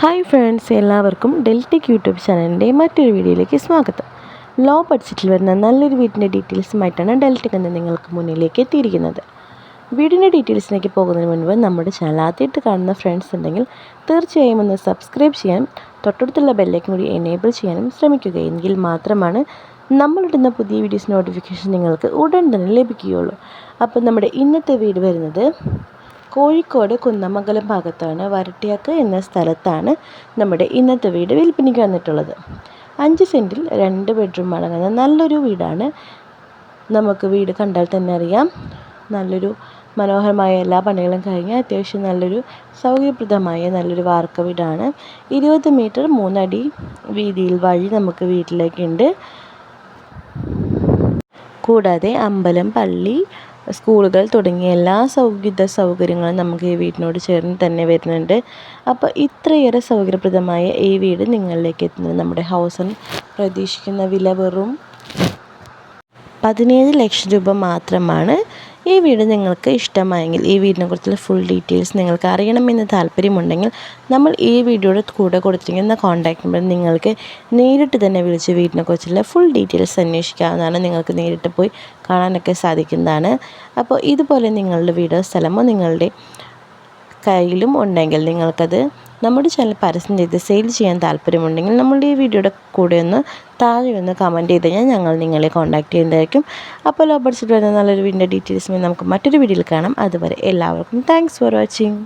Hi friends എല്ലാവർക്കും ഡെൽറ്റിക് YouTube ചാനലിന്റെ മറ്റൊരു വീഡിയോയിലേക്ക് സ്വാഗതം. ലോ ബഡ്ജറ്റിൽ വരുന്ന നല്ലൊരു വീടിന്റെ ഡീറ്റെയിൽസുമായിട്ടാണ് ഡെൽറ്റിക് എന്ന് നിങ്ങൾക്ക് മുന്നിലേക്ക് എത്തിയിരിക്കുന്നത്. വീടിന്റെ ഡീറ്റെയിൽസിലേക്ക് പോകുന്നതിന് മുൻപ് നമ്മുടെ ചാനൽ ആദ്യമായിട്ട് കാണുന്ന ഫ്രണ്ട്സ് ഉണ്ടെങ്കിൽ തീർച്ചയായും ഒന്ന് സബ്സ്ക്രൈബ് ചെയ്യാനും തൊട്ടടുത്തുള്ള ബെല്ലേക്കും കൂടി എനേബിൾ ചെയ്യാനും ശ്രമിക്കുക എങ്കിൽ മാത്രമാണ് നമ്മളിടുന്ന പുതിയ വീഡിയോസ് നോട്ടിഫിക്കേഷൻ നിങ്ങൾക്ക് ഉടൻ തന്നെ ലഭിക്കുകയുള്ളൂ. അപ്പോൾ നമ്മുടെ ഇന്നത്തെ വീട് വരുന്നത് കോഴിക്കോട് കുന്നമംഗലം ഭാഗത്താണ് വരട്ടിയാക്ക് എന്ന സ്ഥലത്താണ് നമ്മുടെ ഇന്നത്തെ വീട് വിൽപ്പനയ്ക്ക് വന്നിട്ടുള്ളത്. അഞ്ച് സെന്റിൽ രണ്ട് ബെഡ്റൂം അടങ്ങുന്ന നല്ലൊരു വീടാണ്. നമുക്ക് വീട് കണ്ടാൽ തന്നെ അറിയാം. നല്ലൊരു മനോഹരമായ എല്ലാ പണികളും കഴിഞ്ഞ് അത്യാവശ്യം നല്ലൊരു സൗകര്യപ്രദമായ നല്ലൊരു വാർക്ക വീടാണ്. ഇരുപത് മീറ്റർ മൂന്നടി വീതിയിൽ വഴി നമുക്ക് വീട്ടിലേക്കുണ്ട്. കൂടാതെ അമ്പലം പള്ളി സ്കൂളുകൾ തുടങ്ങിയ എല്ലാ സൗകര്യ സൗകര്യങ്ങളും നമുക്ക് ഈ വീടിനോട് ചേർന്ന് തന്നെ വരുന്നുണ്ട്. അപ്പോൾ ഇത്രയേറെ സൗകര്യപ്രദമായ ഈ വീട് നിങ്ങളിലേക്ക് എത്തുന്നത് നമ്മുടെ ഹൗസ് പ്രതീക്ഷിക്കുന്ന വില വെറും പതിനേഴ് ലക്ഷം രൂപ മാത്രമാണ്. ഈ വീഡിയോ നിങ്ങൾക്ക് ഇഷ്ടമായെങ്കിൽ ഈ വീടിനെക്കുറിച്ചുള്ള ഫുൾ ഡീറ്റെയിൽസ് നിങ്ങൾക്ക് അറിയണമെന്ന് താല്പര്യമുണ്ടെങ്കിൽ നമ്മൾ ഈ വീഡിയോയുടെ കൂടെ കൊടുത്തിരിക്കുന്ന കോൺടാക്ട് നമ്പർ നിങ്ങൾക്ക് നേരിട്ട് തന്നെ വിളിച്ച് വീടിനെക്കുറിച്ചുള്ള ഫുൾ ഡീറ്റെയിൽസ് അന്വേഷിക്കാവുന്നതാണ്. നിങ്ങൾക്ക് നേരിട്ട് പോയി കാണാനൊക്കെ സാധിക്കുന്നതാണ്. അപ്പോൾ ഇതുപോലെ നിങ്ങളുടെ വീടോ സ്ഥലമോ നിങ്ങളുടെ കയ്യിലും ഉണ്ടെങ്കിൽ നിങ്ങൾക്കത് നമ്മുടെ ചാനൽ പരസ്യം ചെയ്ത് സെയിൽ ചെയ്യാൻ താല്പര്യമുണ്ടെങ്കിൽ നമ്മളുടെ ഈ വീഡിയോയുടെ കൂടെ ഒന്ന് താഴെ ഒന്ന് കമന്റ് ചെയ്ത് കഴിഞ്ഞാൽ ഞങ്ങൾ നിങ്ങളെ കോൺടാക്റ്റ് ചെയ്യുന്നതായിരിക്കും. അപ്പോൾ ലോ ബഡ്ജറ്റ് വരുന്ന നല്ലൊരു വീടിന്റെ ഡീറ്റെയിൽസ് നമുക്ക് മറ്റൊരു വീഡിയോയിൽ കാണാം. അതുവരെ എല്ലാവർക്കും താങ്ക്സ് ഫോർ വാച്ചിങ്